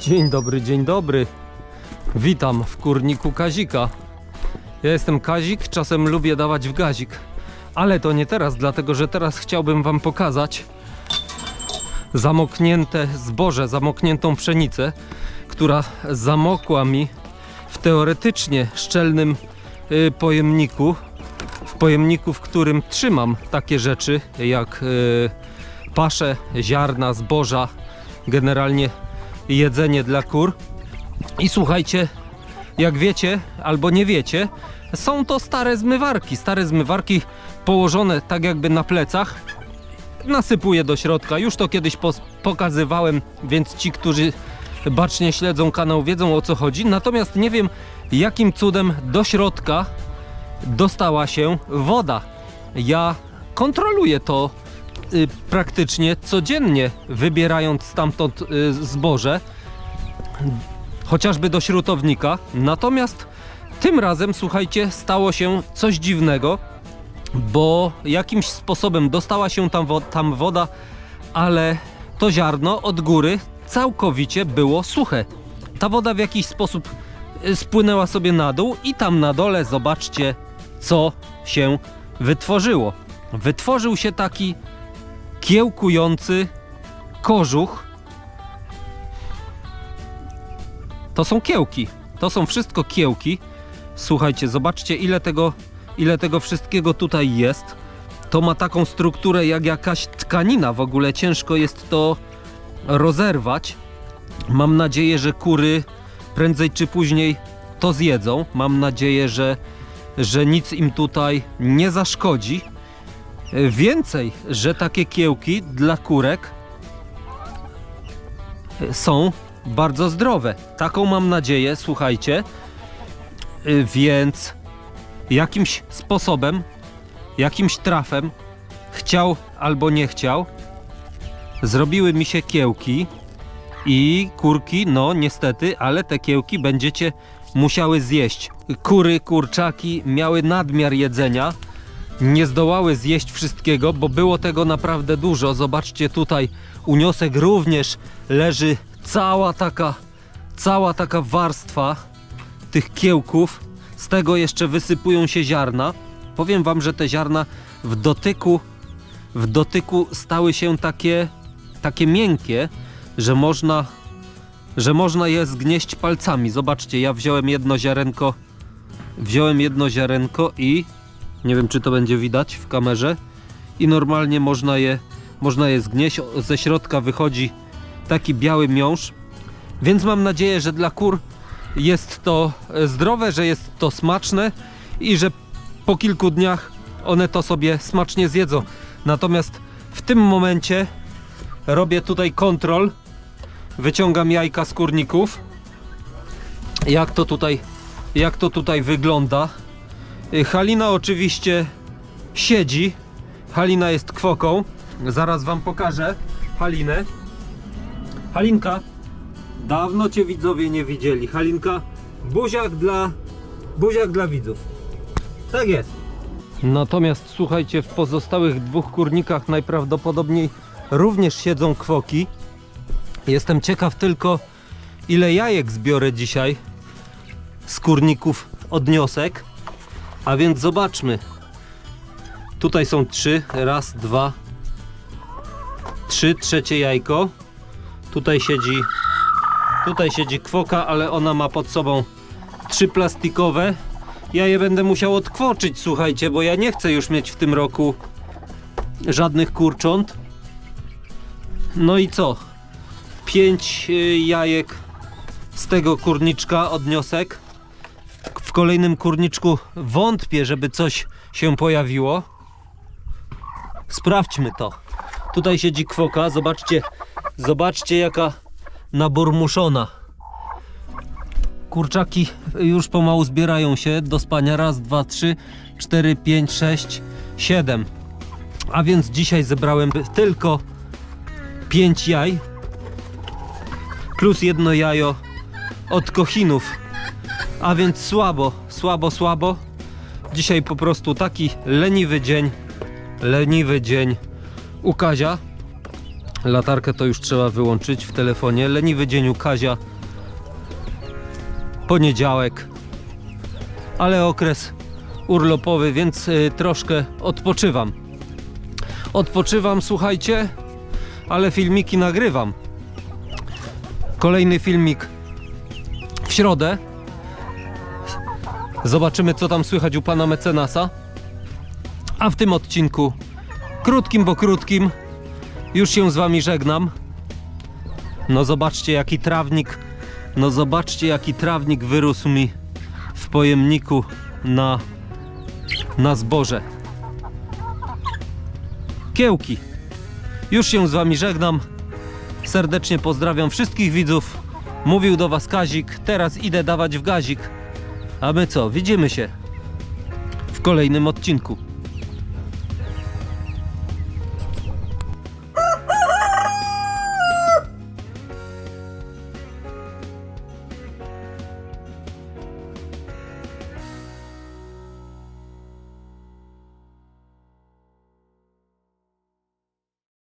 Dzień dobry, dzień dobry. Witam w kurniku Kazika. Ja jestem Kazik, czasem lubię dawać w gazik. Ale to nie teraz, dlatego że teraz chciałbym wam pokazać zamoknięte zboże, zamokniętą pszenicę, która zamokła mi w teoretycznie szczelnym y, pojemniku. W pojemniku, w którym trzymam takie rzeczy jak y, pasze, ziarna, zboża, generalnie jedzenie dla kur. I słuchajcie, jak wiecie albo nie wiecie, są to stare zmywarki. Stare zmywarki położone tak jakby na plecach. Nasypuję do środka. Już to kiedyś pokazywałem, więc ci, którzy bacznie śledzą kanał, wiedzą o co chodzi. Natomiast nie wiem, jakim cudem do środka dostała się woda. Ja kontroluję to praktycznie codziennie, wybierając stamtąd y, zboże, chociażby do śrutownika. Natomiast tym razem, słuchajcie, stało się coś dziwnego, bo jakimś sposobem dostała się tam, wo- tam woda, ale to ziarno od góry całkowicie było suche. Ta woda w jakiś sposób y, spłynęła sobie na dół i tam na dole zobaczcie, co się wytworzyło. Wytworzył się taki kiełkujący kożuch. To są kiełki. To są wszystko kiełki. Słuchajcie, zobaczcie ile tego, ile tego wszystkiego tutaj jest. To ma taką strukturę jak jakaś tkanina. W ogóle ciężko jest to rozerwać. Mam nadzieję, że kury prędzej czy później to zjedzą. Mam nadzieję, że, że nic im tutaj nie zaszkodzi. Więcej, że takie kiełki dla kurek są bardzo zdrowe. Taką mam nadzieję, słuchajcie. Więc jakimś sposobem, jakimś trafem, chciał albo nie chciał, zrobiły mi się kiełki i kurki, no niestety, ale te kiełki będziecie musiały zjeść. Kury, kurczaki miały nadmiar jedzenia nie zdołały zjeść wszystkiego, bo było tego naprawdę dużo. Zobaczcie tutaj, uniosek również leży cała taka, cała taka warstwa tych kiełków. Z tego jeszcze wysypują się ziarna. Powiem wam, że te ziarna w dotyku, w dotyku stały się takie, takie miękkie, że można, że można je zgnieść palcami. Zobaczcie, ja wziąłem jedno ziarenko, wziąłem jedno ziarenko i nie wiem, czy to będzie widać w kamerze. I normalnie można je, można je zgnieść. Ze środka wychodzi taki biały miąższ. Więc mam nadzieję, że dla kur jest to e, zdrowe, że jest to smaczne i że po kilku dniach one to sobie smacznie zjedzą. Natomiast w tym momencie robię tutaj kontrol. Wyciągam jajka z kurników. Jak to tutaj, jak to tutaj wygląda. Y, Halina oczywiście siedzi. Halina jest kwoką. Zaraz wam pokażę Halinę. Halinka, dawno cię widzowie nie widzieli. Halinka, buziak dla, buziak dla widzów. Tak jest. Natomiast słuchajcie, w pozostałych dwóch kurnikach najprawdopodobniej również siedzą kwoki. Jestem ciekaw tylko, ile jajek zbiorę dzisiaj z kurników odniosek. A więc zobaczmy. Tutaj są trzy. Raz, dwa, trzy. Trzecie jajko. Tutaj siedzi. Tutaj siedzi kwoka, ale ona ma pod sobą trzy plastikowe. Ja je będę musiał odkwoczyć, słuchajcie, bo ja nie chcę już mieć w tym roku żadnych kurcząt. No i co? Pięć y, jajek z tego kurniczka odniosek w kolejnym kurniczku wątpię, żeby coś się pojawiło. Sprawdźmy to. Tutaj siedzi kwoka, zobaczcie, zobaczcie jaka naburmuszona. Kurczaki już pomału zbierają się do spania. Raz, dwa, trzy, cztery, pięć, sześć, siedem. A więc dzisiaj zebrałem tylko pięć jaj plus jedno jajo od kochinów a więc słabo, słabo, słabo. Dzisiaj po prostu taki leniwy dzień, leniwy dzień u Kazia. Latarkę to już trzeba wyłączyć w telefonie. Leniwy dzień u Kazia. Poniedziałek. Ale okres urlopowy, więc y, troszkę odpoczywam. Odpoczywam, słuchajcie, ale filmiki nagrywam. Kolejny filmik w środę. Zobaczymy, co tam słychać u pana mecenasa. A w tym odcinku, krótkim, bo krótkim, już się z wami żegnam. No zobaczcie, jaki trawnik, no zobaczcie, jaki trawnik wyrósł mi w pojemniku na, na zboże. Kiełki. Już się z wami żegnam. Serdecznie pozdrawiam wszystkich widzów. Mówił do was Kazik. Teraz idę dawać w gazik. A my co? Widzimy się w kolejnym odcinku.